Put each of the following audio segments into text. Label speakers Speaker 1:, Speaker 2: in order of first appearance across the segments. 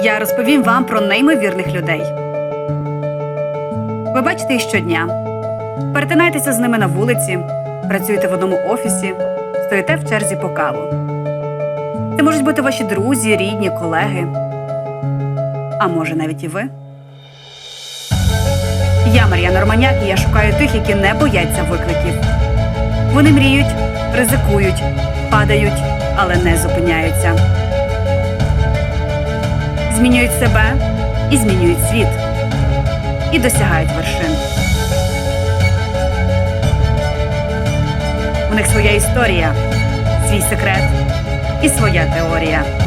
Speaker 1: я розповім вам про неймовірних людей. Ви бачите їх щодня. Перетинаєтеся з ними на вулиці, працюєте в одному офісі, стоїте в черзі по каву. Це можуть бути ваші друзі, рідні, колеги. А може навіть і ви. Я Мар'яна Романяк, і я шукаю тих, які не бояться викликів. Вони мріють, ризикують, падають, але не зупиняються. Змінюють себе і змінюють світ. І досягають вершин. У них своя історія, свій секрет і своя теорія.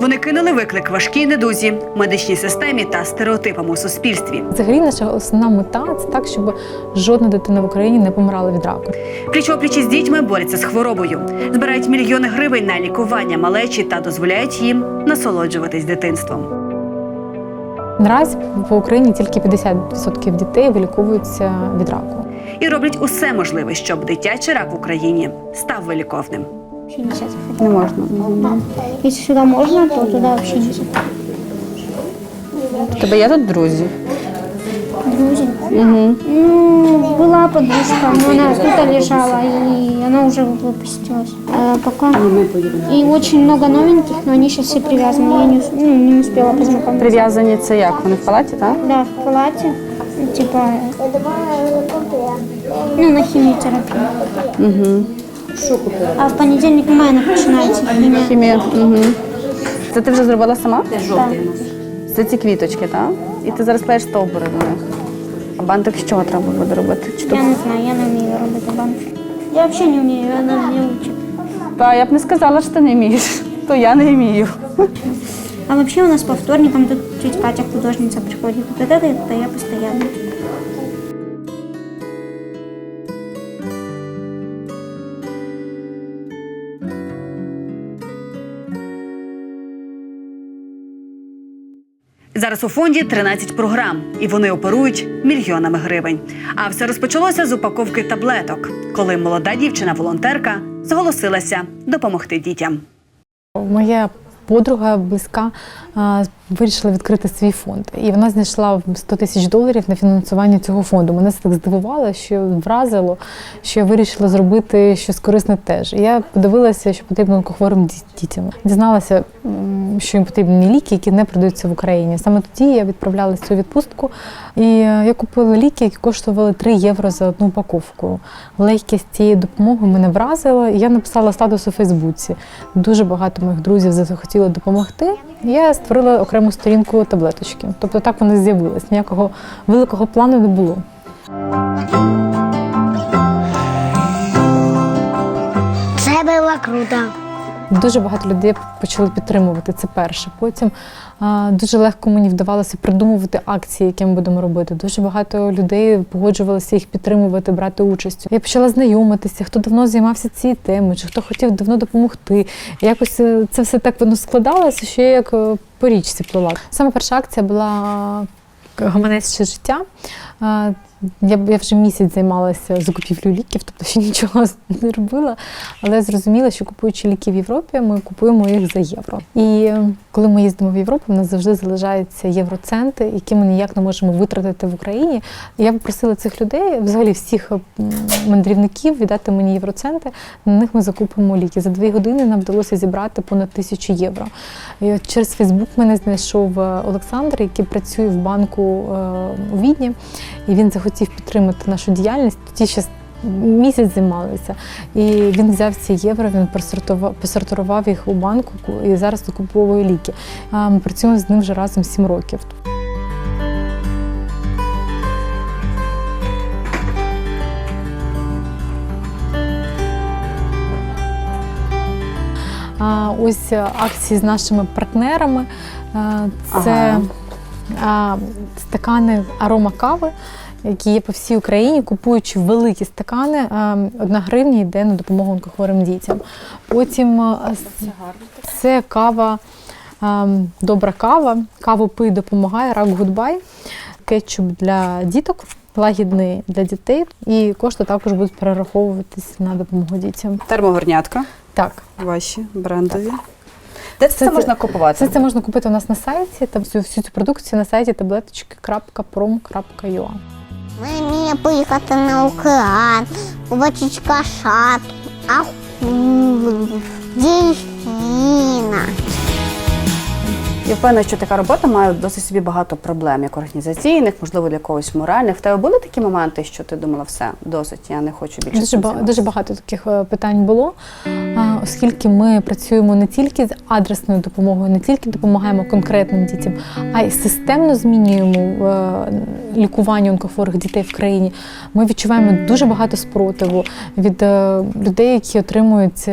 Speaker 1: Вони кинули виклик важкій недузі, медичній системі та стереотипам у суспільстві.
Speaker 2: Взагалі, наша основна мета це так, щоб жодна дитина в Україні не помирала від раку.
Speaker 1: Пліч-опліч із дітьми борються з хворобою, збирають мільйони гривень на лікування малечі та дозволяють їм насолоджуватись дитинством.
Speaker 2: Наразі по Україні тільки 50% дітей виліковуються від раку.
Speaker 1: І роблять усе можливе, щоб дитячий рак в Україні став виліковним.
Speaker 3: Вообще нельзя заходить.
Speaker 4: Не можна.
Speaker 3: Если сюда можно, то туда вообще нельзя.
Speaker 4: У тебе є тут друзі?
Speaker 3: Друзья.
Speaker 4: Угу.
Speaker 3: Ну, была подружка, но она тут лежала, и она уже выпустилась. А пока... И очень много новеньких, но они сейчас все привязаны. Я не, ус- ну, не успела познакомиться.
Speaker 4: Прив'язані це як? Вони в палаті, так?
Speaker 3: Да, в палате. ну, Типа... Ну, на химиотерапию.
Speaker 4: Угу.
Speaker 3: А в понедельник мая начинается химия.
Speaker 4: Хімія. Угу. Це ти вже зробила сама?
Speaker 3: Да.
Speaker 4: Це ці квіточки, так? І ти зараз клеїш стовбури на них. А бантик з чого треба буде робити? Чи то...
Speaker 3: Я не знаю, я не умею работать банки. Я вообще не умею, она меня учит.
Speaker 4: Та я б не сказала, що ти не вмієш. То я не вмію.
Speaker 3: А вообще у нас по вторникам тут чуть Катя художница приходит. Вот это, это я постоянно.
Speaker 1: Зараз у фонді 13 програм, і вони оперують мільйонами гривень. А все розпочалося з упаковки таблеток, коли молода дівчина-волонтерка зголосилася допомогти дітям.
Speaker 2: Моя подруга близька а, вирішила відкрити свій фонд, і вона знайшла 100 тисяч доларів на фінансування цього фонду. Мене це так здивувало, що вразило, що я вирішила зробити щось корисне теж. І я подивилася, що потрібно онкохворим дітям. Дізналася, що їм потрібні ліки, які не продаються в Україні. Саме тоді я відправлялася у відпустку, і е, я купила ліки, які коштували 3 євро за одну упаковку. Легкість цієї допомоги мене вразила. І я написала статус у Фейсбуці. Дуже багато моїх друзів захотіли допомогти. Я створила окрему сторінку таблеточки. Тобто так вони з'явились. Ніякого великого плану не було.
Speaker 5: Це було круто.
Speaker 2: Дуже багато людей почали підтримувати це перше. Потім а, дуже легко мені вдавалося придумувати акції, які ми будемо робити. Дуже багато людей погоджувалися їх підтримувати, брати участь. Я почала знайомитися, хто давно займався цією темою, чи хто хотів давно допомогти. Якось е, це все так воно складалося, що я як е, по річці плила. Саме перша акція була гаманець ще життя. Я, я вже місяць займалася закупівлею ліків, тобто ще нічого не робила. Але зрозуміла, що купуючи ліки в Європі, ми купуємо їх за євро. І коли ми їздимо в Європу, в нас завжди залишаються євроценти, які ми ніяк не можемо витратити в Україні. Я попросила цих людей, взагалі всіх мандрівників, віддати мені євроценти. На них ми закупимо ліки. За дві години нам вдалося зібрати понад тисячу євро. І от через Фейсбук мене знайшов е, Олександр, який працює в банку е, у Відні, і він захотів підтримати нашу діяльність. Тоді ще місяць займалися. І він взяв ці євро, він посортував, їх у банку і зараз докуповує ліки. Ми працюємо з ним вже разом 7 років. Ось акції з нашими партнерами. Це а, стакани арома кави, які є по всій Україні. Купуючи великі стакани, одна гривня йде на допомогу онкохворим дітям. Потім це кава, добра кава. Каву пий допомагає, рак гудбай, кетчуп для діток. лагідний для дітей, і кошти також будуть перераховуватись на допомогу дітям.
Speaker 1: Термогорнятка
Speaker 2: Так,
Speaker 1: ваші брендові. Де це,
Speaker 2: Це-
Speaker 1: можна купувати?
Speaker 2: все це можна купити у нас на сайті. Та всю, всю цю продукцію на сайті таблеточки.prom.ua.
Speaker 5: Мені поїхати на океан, побачити кашат, акул, дельфіна.
Speaker 4: Я впевнена, що така робота має досить собі багато проблем, як організаційних, можливо, для когось моральних. В тебе були такі моменти, що ти думала, все, досить, я не хочу більше.
Speaker 2: Дуже, ба- дуже багато таких е, питань було, оскільки ми працюємо не тільки з адресною допомогою, не тільки допомагаємо конкретним дітям, а й системно змінюємо е, лікування онкохворих дітей в країні. Ми відчуваємо дуже багато спротиву від е, людей, які отримують.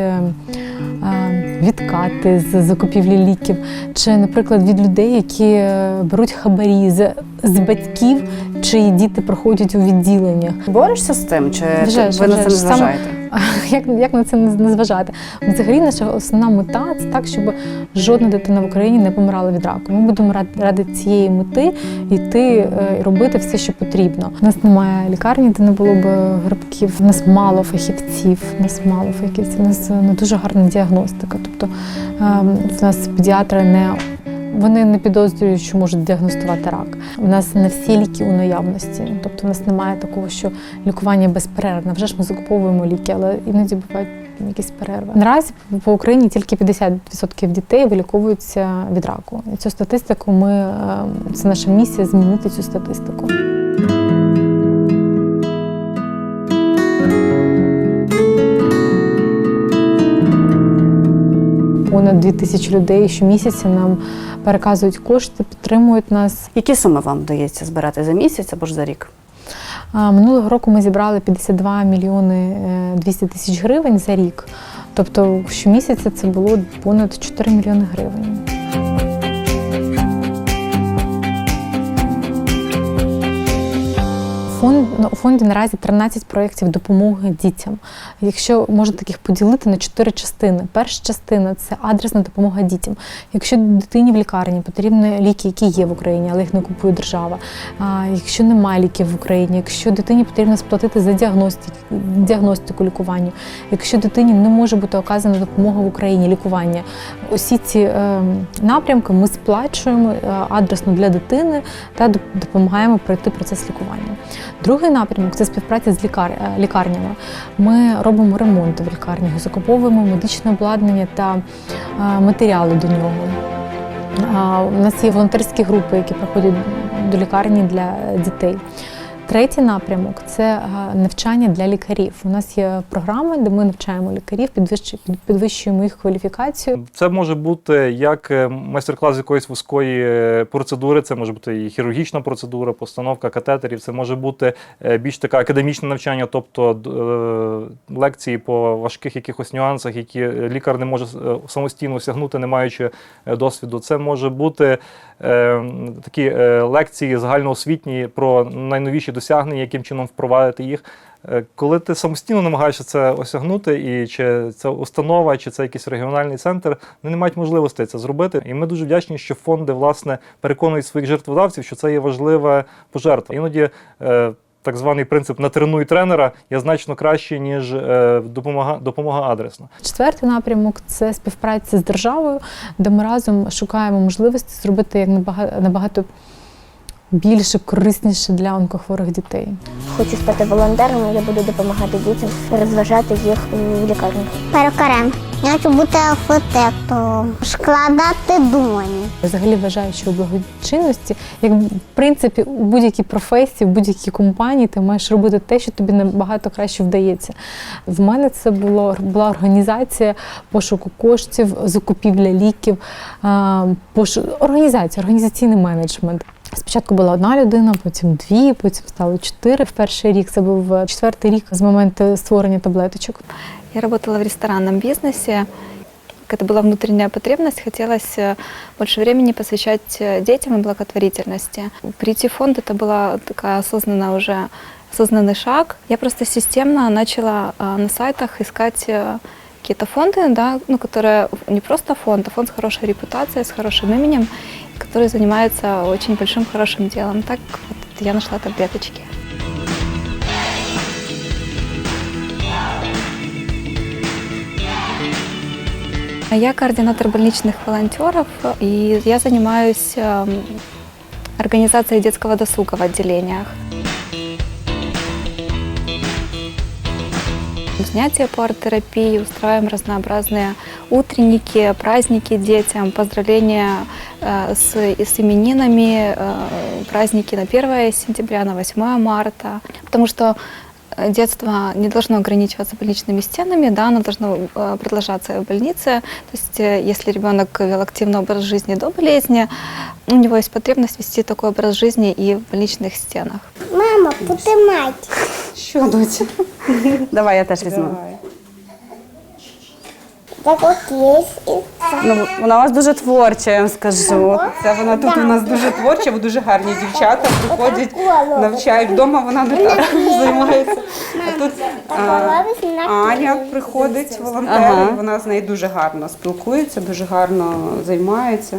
Speaker 2: Відкати з закупівлі ліків, чи, наприклад, від людей, які е, беруть хабарі з, з батьків, чиї діти проходять у відділеннях.
Speaker 4: Борешся з цим, чи
Speaker 2: Вже
Speaker 4: ви на це не зважаєте?
Speaker 2: Як, як на це не зважати? Взагалі, наша основна мета це так, щоб жодна дитина в Україні не помирала від раку. Ми будемо ради, цієї мети йти е, і робити все, що потрібно. У нас немає лікарні, де не було б грибків. У нас мало фахівців. У нас мало фахівців. У нас не дуже гарна діагностика. Тобто е, в нас педіатри не вони не підозрюють, що можуть діагностувати рак. У нас не всі ліки у наявності. Тобто, у нас немає такого, що лікування безперервне. Вже ж ми закуповуємо ліки, але іноді бувають якісь перерви. Наразі по Україні тільки 50% дітей виліковуються від раку. І цю статистику ми е, це наша місія змінити цю статистику. Понад 2 тисячі людей щомісяця нам переказують кошти, підтримують нас.
Speaker 4: Які суми вам вдається збирати за місяць або ж за рік?
Speaker 2: Минулого року ми зібрали 52 мільйони е, 200 тисяч гривень за рік. Тобто щомісяця це було понад 4 мільйони гривень. Фонд, ну, у фонді наразі 13 проєктів допомоги дітям. Якщо можна таких поділити на чотири частини. Перша частина це адресна допомога дітям. Якщо дитині в лікарні потрібні ліки, які є в Україні, але їх не купує держава. А якщо немає ліків в Україні, якщо дитині потрібно сплатити за діагностику, діагностику лікування, якщо дитині не може бути оказана допомога в Україні, лікування, усі ці е, напрямки ми сплачуємо е, адресно для дитини та доп- допомагаємо пройти процес лікування. Другий напрямок це співпраця з лікар... е, лікарнями. Ми робимо ремонти в лікарнях, закуповуємо медичне обладнання та е, матеріали до нього. У нас є волонтерські групи, які приходять до лікарні для дітей. Третій напрямок це навчання для лікарів. У нас є програми, де ми навчаємо лікарів, підвищу- підвищуємо їх кваліфікацію.
Speaker 6: Це може бути як е, майстер-клас якоїсь вузької е, процедури, це може бути і хірургічна процедура, постановка катетерів, це може бути е, більш таке академічне навчання, тобто лекції по важких якихось нюансах, які лікар не може самостійно осягнути, не маючи досвіду. Це може бути такі лекції загальноосвітні про найновіші досягнення, яким чином впровадити їх. Е, Коли ти самостійно намагаєшся це осягнути, і чи це установа, чи це якийсь регіональний центр, вони не мають можливості це зробити. І ми дуже вдячні, що фонди власне переконують своїх жертводавців, що це є важлива пожертва. Іноді е, так званий принцип натренуй тренера є значно краще, ніж е, допомога, допомога адресна.
Speaker 2: Четвертий напрямок це співпраця з державою, де ми разом шукаємо можливості зробити як набагато, набагато більше, корисніше для онкохворих дітей.
Speaker 7: Хочу стати волонтером, я буду допомагати дітям, розважати їх у лікарнях.
Speaker 5: Перукарем. Я хочу бути архітектором, складати доні.
Speaker 2: Взагалі вважаю, що у благочинності, як в принципі, у будь-якій професії, в будь-якій компанії ти маєш робити те, що тобі набагато краще вдається. В мене це було була організація пошуку коштів, закупівля ліків, пошу... організація, організаційний менеджмент. Спочатку була одна людина, потім дві, потім стало чотири. В перший рік це був е, четвертий рік з моменту створення таблеточок.
Speaker 8: Я работала в ресторанном бизнесе. Это была внутренняя потребность. Хотелось э, больше времени посвящать э, детям и благотворительности. Прийти в фонд это была такая осознанная уже осознанный шаг. Я просто системно начала э, на сайтах искать э, какие-то фонды, да, ну, которые не просто фонд, а фонд с хорошей репутацией, с хорошим именем, который занимается очень большим хорошим делом. Так вот я нашла таблеточки. Я координатор больничных волонтеров, и я занимаюсь эм, организацией детского досуга в отделениях. Занятия по арт-терапии, устраиваем разнообразные утренники, праздники детям, поздравления э, с, с именинами, э, праздники на 1 сентября, на 8 марта. Потому что э, детство не должно ограничиваться больничными стенами, да, оно должно продолжаться в больнице. То есть если ребенок вел активный образ жизни до болезни, у него есть потребность вести такой образ жизни и в больничных стенах.
Speaker 5: Мама, потримайте.
Speaker 4: Що, доця? Давай я теж візьму.
Speaker 5: Так і
Speaker 4: Ну, вона у вас дуже творча, я вам скажу.
Speaker 9: Це вона тут у нас дуже творча, бо дуже гарні дівчата приходять, навчають вдома. Вона не так займається. А тут а, Аня приходить, волонтер.
Speaker 4: Ага.
Speaker 9: Вона з нею дуже гарно спілкується, дуже гарно займається.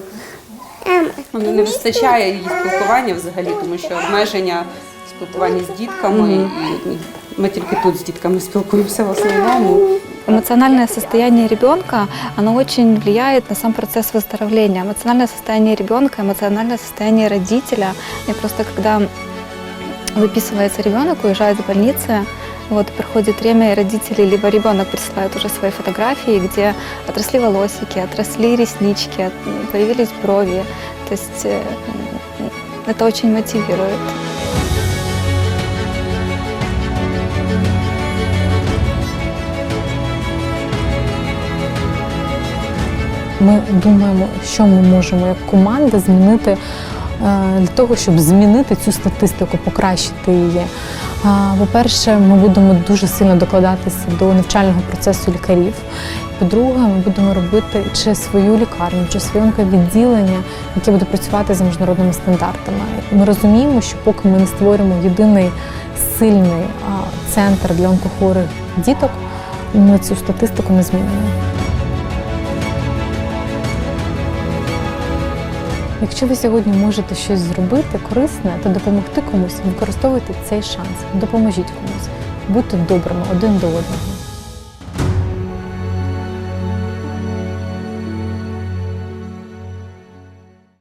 Speaker 9: Ну, Не вистачає її спілкування взагалі, тому що обмеження спілкування з дітками, і ми тільки тут з дітками спілкуємося в основному.
Speaker 8: Эмоциональное состояние ребенка, оно очень влияет на сам процесс выздоровления. Эмоциональное состояние ребенка, эмоциональное состояние родителя. И просто когда выписывается ребенок, уезжает из больницы, вот проходит время, и родители, либо ребенок присылает уже свои фотографии, где отросли волосики, отросли реснички, от- появились брови. То есть э, это очень мотивирует.
Speaker 2: Ми думаємо, що ми можемо як команда змінити е, для того, щоб змінити цю статистику, покращити її. По-перше, ми будемо дуже сильно докладатися до навчального процесу лікарів. По-друге, ми будемо робити чи свою лікарню, чи своє онковідділення, яке буде працювати за міжнародними стандартами. Ми розуміємо, що поки ми не створимо єдиний сильний центр для онкохворих діток, ми цю статистику не змінимо. Якщо ви сьогодні можете щось зробити корисне та допомогти комусь, використовуйте цей шанс. Допоможіть комусь. Будьте добрими один до одного.